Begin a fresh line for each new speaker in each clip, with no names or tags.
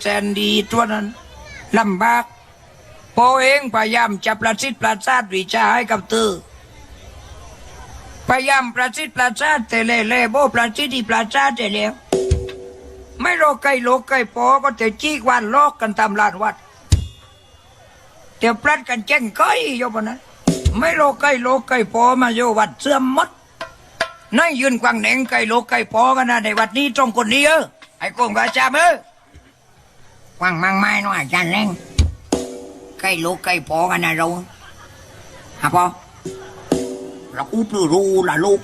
แสนดีตัวนั้นลำบากพอเองพยายามจะประสิทธิ์ประสาทวิชาให้กับเธอพยายามประสิทธิ์ประสาทแต่เล่เล่โบประสิทธิ์ประสาทแต่แล้ว ไม่โลกไก่โลกไก่พอก็จะจี้วันลอกกันตามลานวัดเดี๋ยวปลัดกันแจ้งก้อยโยบนั้นไม่โลกไก่โลกไก่พอมาโยวัดเสื่อมมดนั่งยืนกวางแหนงไก่โลกไก่พอกันนะในวัดนี้ตรงคนนี้เออไอ้โกงกาจามเออ
วางมังไม้น้อยจารย์แรงใกล้ลูกใกล้พอกันนะเราฮะพอเราอุปรู้ล่ะลูก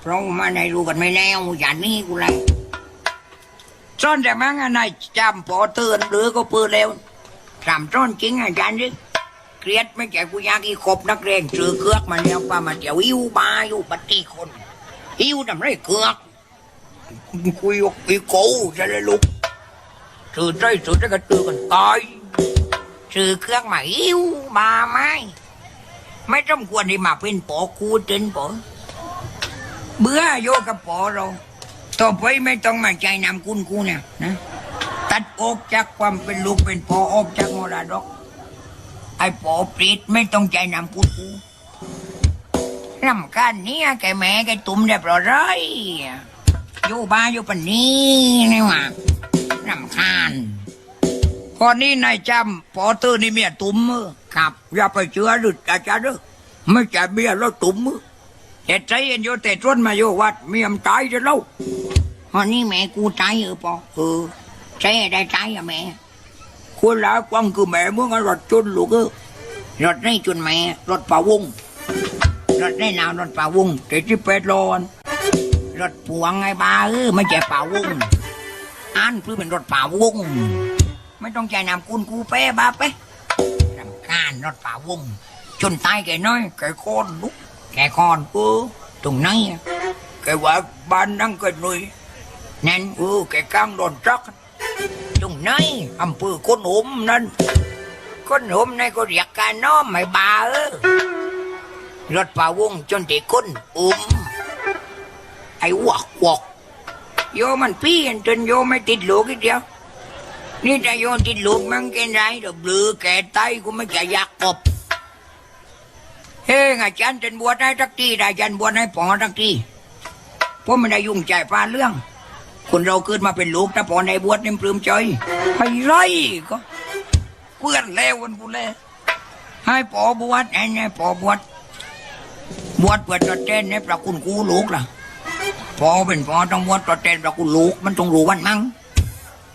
เพราะมาในรู้กันไม่แน่อย่างนี้กูเลย
ซ่อนแต่มั้งอันไหนจำพอเตือนหรือก็ปืนแล้ว
สามต้นจริงอาจารย์ดิ
เกลียดไม่ใช่กูอยากอีคบนักเรียนซื้อเครือกมาแล้วป้ามาเดี๋ยวอิ้วบาอยู่ปฏิคน
หิวทำไรเกือก
คุยอกอีโก้จะเลยลุก ซื้อใจซื้อใจก็ตือกันตาย
ซื้อเครื่องมาหิวมาไหมไม่ต้องควรที่มาเป็นปอคูเจนปอ
เบื่อโยกับปอเราต่อไปไม่ต้องมาใจ
นำคุณกูเนี่ยนะ
ตัดอกจากความเป็นลูกเป็นปอออกจากมรดก
ไอ้ปอปรีดไม่ต้องใจนำคุณกูรำคาญเนี่ยแกแม่แกตุ่มเรียบร้อย อยู่บ้านอยู่ปนนี้นี่หว่ารำคาญ
พอนี้นายจำปอเตือนนี่เมียตุ้มมือ
ครับ
อย่าไปเชื่อดึกออาจารย์ด้อไม่ใช่เมียแล้วตุ้มมือแต่ใจเย็นโยแต่ต้นมาโยวัดเมียมตายจะเล่า
วันนี้แม่กูใจเออปอ
เออ
ใจได้ใจอะแม่
ควรลากวังคือแม่เมื่อไงรถจนลูกเออ
รถได้จุนแม่รถป่าวงรถได้นาวรถป่าวง
เจ็ดสิบแปดโลอน
รถพวงไงบ้าเออไม่ใช่ป่าวุ้งอ่านเพื่อเป็นรถป่าวุ้งไม่ต้องใจนำคุณกูเป้บ้าเป้รำคาญรถป่าวุ้งจนตายแกน้อย
แกโคนลุก
แกคอน
เออ
ตรงไหน
แกว่าบ้านนั่งกันหน่อย
นั่น
เออแกกลางโดนจัก
ตรงไหน
อำเภอคนหมนั่น
คนหมในก็เรียกการน้อมไม่บ้าเออรถป่าวงจนตีคนอุ้ม ไอ้วักวัก
โยมันพี่อันจนโยไม่ติดลูกอีกเดียว
นี่ถ้าโยติดลูกมันเกินไรเดี๋ยวเบลือแก่ไตกูไม่จะอยากกบ
เฮ้งอาจารย์จนบวชให้ทักทีได้อาจารย์บวชให้ปอทักทีผมไม่ได้ยุ่งใจพาเรื่อง คนเราเกิดมาเป็นลูกถ้าปอในบวชนี่ปลื้มใจไปไรก็เพื่อนแล้ววันกูแล้วให้ปอบวชไอ้เนี่ยปอบวชบวชเพื่อตดแทนในพระคุณกูลูกล่ะ พอเป็นพอต้องบวชตดแทนเราคุณลูกมันต้องรู้วันมั้ง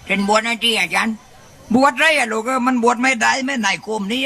เป็นบวชหน้าที่อาจารย์
บวชไรอะลูกเอ้ยมันบวชไม่ได้ไม่ไหนโคมนี้